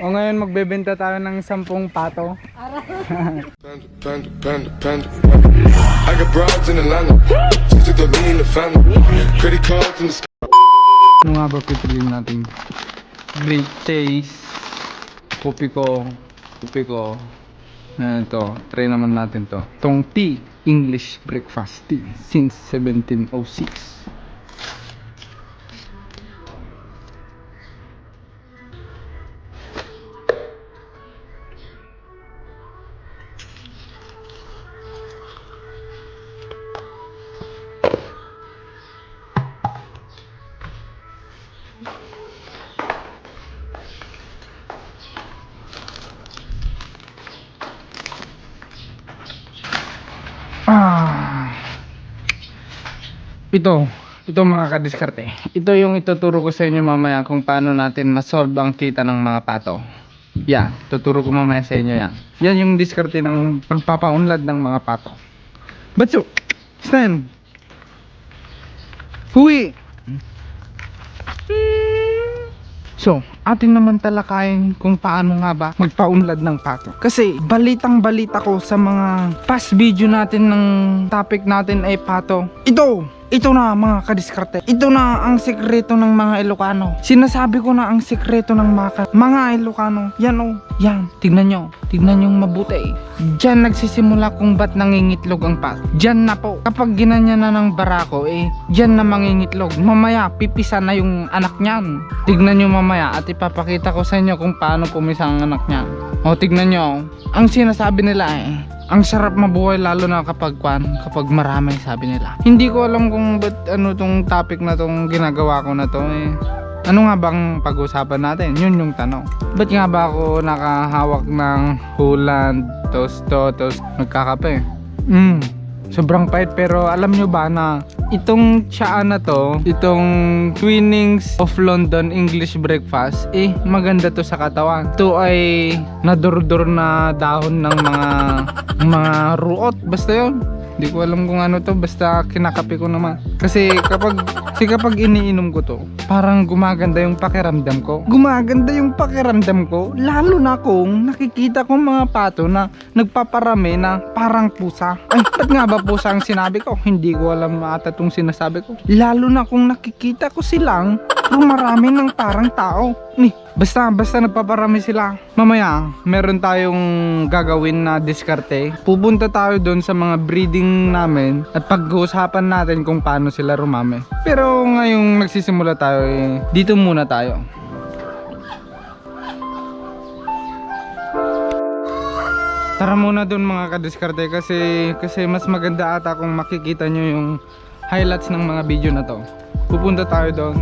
O ngayon magbebenta tayo ng sampung pato. Ano nga ba pipiliin natin? Great taste. Kopi ko. Kopi ko. Ayan ito. Try naman natin to. Tong tea. English breakfast tea. Since 1706. Ito, ito mga kadiskarte. Ito yung ituturo ko sa inyo mamaya kung paano natin masolve ang kita ng mga pato. Yan, tuturo ko mamaya sa inyo yan. Yan yung diskarte ng pagpapaunlad ng mga pato. Batso, stand. Huwi. So, atin naman talakayin kung paano nga ba magpaunlad ng pato. Kasi balitang balita ko sa mga past video natin ng topic natin ay pato. Ito! Ito na mga kadiskarte. Ito na ang sekreto ng mga Ilocano. Sinasabi ko na ang sekreto ng mga, mga Ilocano. Yan o. Yan. Tignan nyo. Tignan nyo mabuti. Diyan nagsisimula kung ba't nangingitlog ang pato. Diyan na po. Kapag ginanya na ng barako, eh, diyan na mangingitlog. Mamaya, pipisa na yung anak niyan. Tignan nyo mamaya at ipapakita ko sa inyo kung paano pumisa ang anak niyan. O, tignan nyo. Ang sinasabi nila eh, ang sarap mabuhay lalo na kapag kwan, kapag marami sabi nila. Hindi ko alam kung ba't ano tong topic na tong ginagawa ko na to eh. Ano nga bang pag-usapan natin? Yun yung tanong. Ba't nga ba ako nakahawak ng Holland, Tosto, tos nagkakape? Mm, sobrang pait pero alam nyo ba na itong tsaa na to, itong Twinings of London English Breakfast, eh maganda to sa katawan. Ito ay nadurdur na dahon ng mga mga ruot, basta yon. Hindi ko alam kung ano to, basta kinakape ko naman. Kasi kapag kasi kapag iniinom ko to, parang gumaganda yung pakiramdam ko. Gumaganda yung pakiramdam ko, lalo na kung nakikita ko mga pato na nagpaparami na parang pusa. Ay, ba't nga ba pusa ang sinabi ko? Hindi ko alam ata itong sinasabi ko. Lalo na kung nakikita ko silang rumarami ng parang tao. Ni, basta basta nagpaparami sila. Mamaya, meron tayong gagawin na diskarte. Pupunta tayo doon sa mga breeding namin at pag-uusapan natin kung paano sila rumami. Pero ngayong nagsisimula tayo, eh, dito muna tayo. Tara muna doon mga kadiskarte kasi kasi mas maganda ata kung makikita nyo yung highlights ng mga video na to. Pupunta tayo doon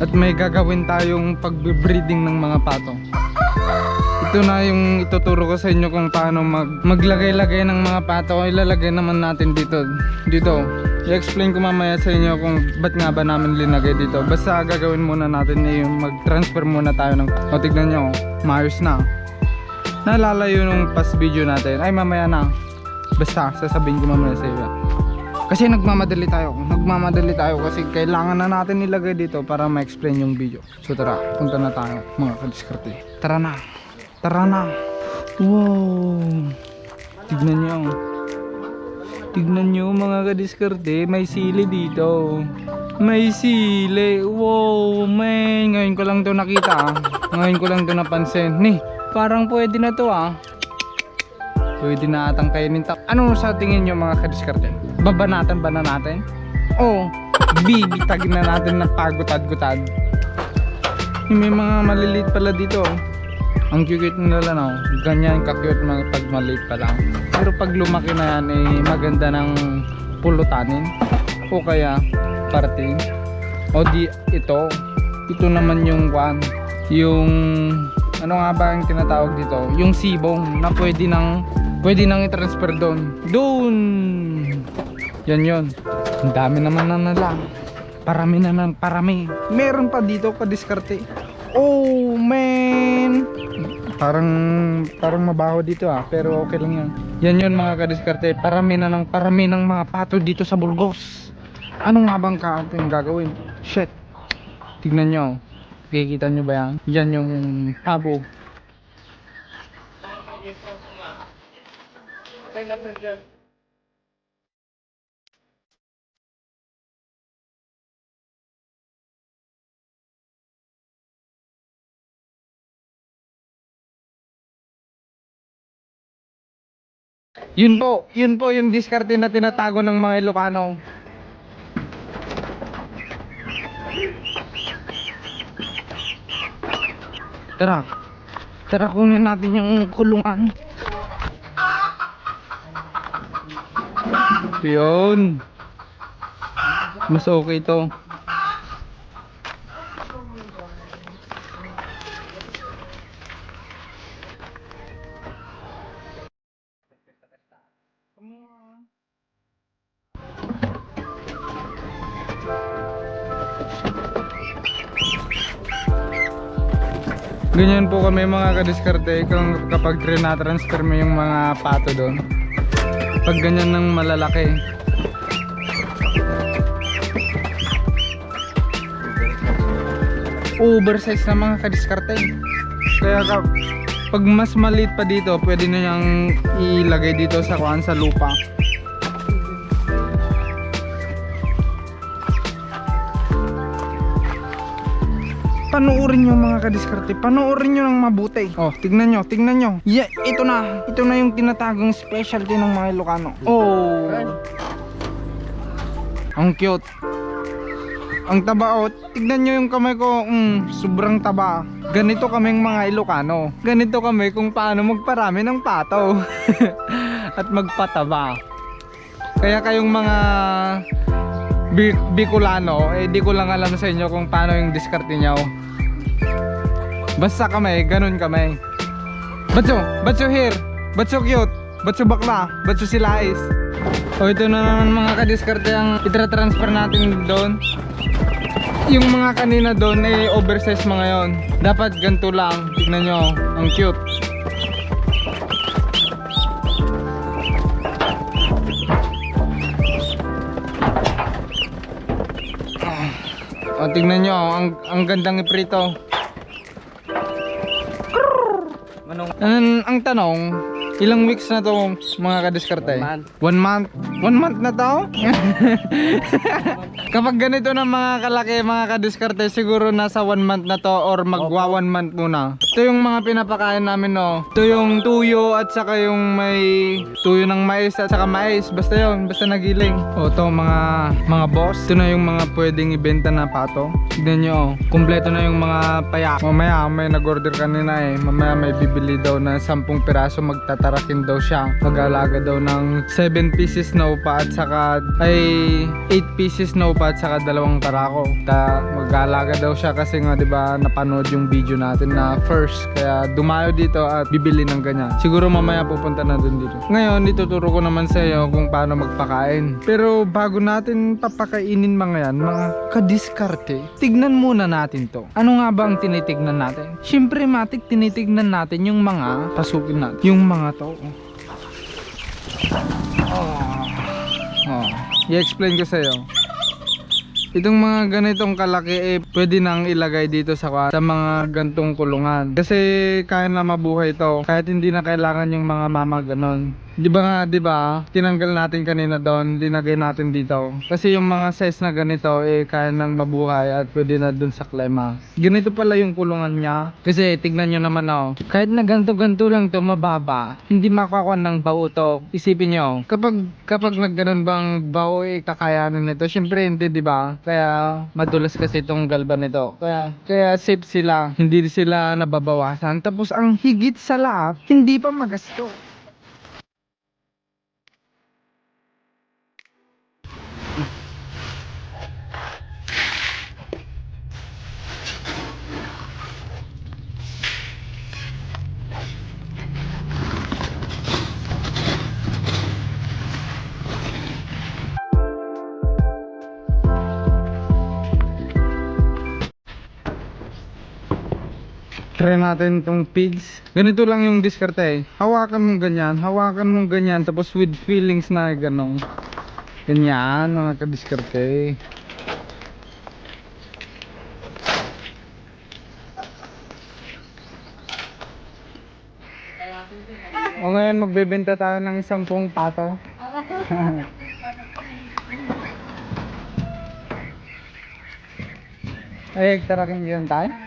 at may gagawin tayong pag-breeding ng mga pato. Ito na yung ituturo ko sa inyo kung paano mag maglagay-lagay ng mga pato. Ilalagay naman natin dito. Dito. I-explain ko mamaya sa inyo kung ba't nga ba namin linagay dito. Basta gagawin muna natin yung mag-transfer muna tayo ng... O tignan nyo, maayos na. Naalala yun nung past video natin. Ay mamaya na. Basta sasabihin ko mamaya sa iyo. Kasi nagmamadali tayo. Nagmamadali tayo kasi kailangan na natin ilagay dito para ma-explain yung video. So tara, punta na tayo mga kadiskarte. Tara na. Tara na. Wow. Tignan nyo. Tignan nyo mga kadiskarte. May sili dito. May sili. Wow, man. Ngayon ko lang to nakita. Ngayon ko lang to napansin. Ni, parang pwede na to ah. Pwede na atang kainin. Ano sa tingin nyo mga kadiskarte? Babanatan ba na natin? O bibitagin na natin na pagutad-gutad? May mga maliliit pala dito. oh. Ang cute nila no. Ganyan ka-cute pag maliit pa lang. Pero pag lumaki na yan eh maganda ng pulutanin. O kaya parting. O di ito. Ito naman yung one. Yung ano nga ba ang tinatawag dito? Yung sibong na pwede nang pwede nang i-transfer doon. Doon. Yan yon. Ang dami naman na nala. Parami na ng parami. Meron pa dito ka diskarte. Oh man. Parang parang mabaho dito ah, pero okay lang 'yan. Yan 'yon mga kadiskarte. Parami na ng parami ng mga pato dito sa Burgos. Ano nga bang kaating gagawin? Shit. Tignan nyo. Kikita nyo ba yan? Yan yung habo. Yun po, yun po yung diskarte na tinatago ng mga Ilocano. Tara. Tara kunin natin yung kulungan. Yun. Mas okay to. Ganyan po kami mga kadiskarte kung kapag transfer mo yung mga pato doon. Pag ganyan ng malalaki. Oversize na mga kadiskarte. Kaya ka, pag mas maliit pa dito, pwede na niyang ilagay dito sa kuan sa lupa. Panoorin nyo mga kadiskarte. Panoorin nyo ng mabuti. Oh tignan nyo tignan nyo. Yeah, ito na. Ito na yung tinatagong specialty ng mga Ilocano. Oh. Ang cute. Ang taba oh. Tignan nyo yung kamay ko. Mm, sobrang taba. Ganito kaming mga Ilocano. Ganito kami kung paano magparami ng pato at magpataba. Kaya kayong mga Bicolano, eh di ko lang alam sa inyo kung paano yung diskarte nyo. Basta kami, ganun kami. Batso, batso here, batso cute, batso bakla, batso silais. O ito na naman mga kadiskarte ang itra-transfer natin doon. Yung mga kanina doon eh oversize mga yon. Dapat ganito lang, tignan nyo, ang cute. O tignan nyo, ang, ang gandang iprito. Ang, ang tanong, ilang weeks na to mga kadiskarte? One month. One month na to? Kapag ganito na mga kalaki, mga kadiskarte, siguro nasa one month na to or magwa one month muna. Ito yung mga pinapakain namin no. Ito yung tuyo at saka yung may tuyo ng mais at saka mais. Basta yun, basta nagiling. O ito mga mga boss. Ito na yung mga pwedeng ibenta na pato. Tignan nyo, oh. kumpleto na yung mga payak. Mamaya may nag-order kanina eh. Mamaya may bibili daw na 10 piraso magtatarakin daw siya. Mag-alaga daw ng 7 pieces na upa at saka ay 8 pieces na upa at saka dalawang parako. Ta mag-alaga daw siya kasi nga 'di ba napanood yung video natin na first kaya dumayo dito at bibili ng ganyan. Siguro mamaya pupunta na dun dito. Ngayon ituturo ko naman sa iyo kung paano magpakain. Pero bago natin papakainin mga yan, mga kadiskarte, tignan muna natin to. Ano nga ba ang tinitignan natin? Siyempre matik tinitignan natin yung mga pasukin natin. Yung mga to. Oh. Oh. I-explain ko sa iyo. Itong mga ganitong kalaki eh pwede nang ilagay dito sa sa mga gantong kulungan. Kasi kaya na mabuhay ito. Kahit hindi na kailangan yung mga mama ganon. Di ba nga, di ba? Tinanggal natin kanina doon, linagay natin dito. Kasi yung mga size na ganito eh kaya nang mabuhay at pwede na dun sa klema. Ganito pala yung kulungan niya. Kasi tignan nyo naman oh. Kahit na ganto-ganto lang to mababa, hindi makakuha ng bao to. Isipin nyo, kapag kapag nagganon bang bao eh kakayanin nito, syempre hindi di ba? Kaya madulas kasi itong galban nito. Kaya kaya safe sila, hindi sila nababawasan. Tapos ang higit sa lahat, hindi pa magasto. Try natin itong pigs. Ganito lang yung diskarte eh. Hawakan mong ganyan, hawakan mong ganyan, tapos with feelings na gano'n. Ganyan, mga kadiskarte. O ngayon magbebenta tayo ng sampung pato. Ay, tarakin yun tayo?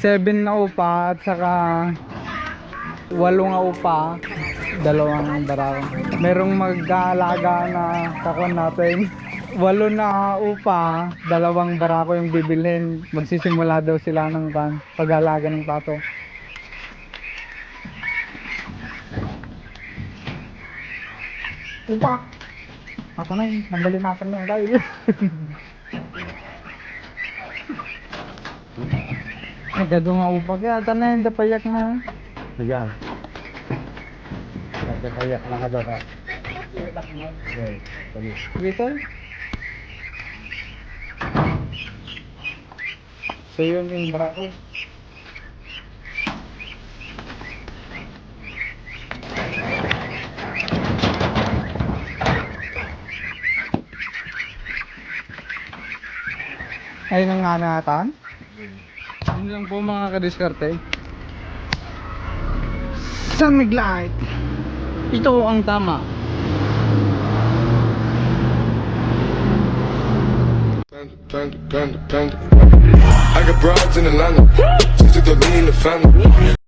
7 na upa at saka 8 na upa dalawang barako merong mag-aalaga na kakuan natin walo na upa, dalawang barako yung bibilhin. Magsisimula daw sila ng pan, pag-alaga ng pato. Upa! Ako na yun, nanggalin natin ng dahil. Nagado nga upa kaya, tanay, dapayak na. Ayan. Nagkakayak lang ka daw ha. Okay. Sige. Dito? So yun yung barako. Ayun ang nga natin. Yun lang po mga kadiskarte. Sunmig light. Ito ang tama. I got broads in Atlanta. Just to the lean the family.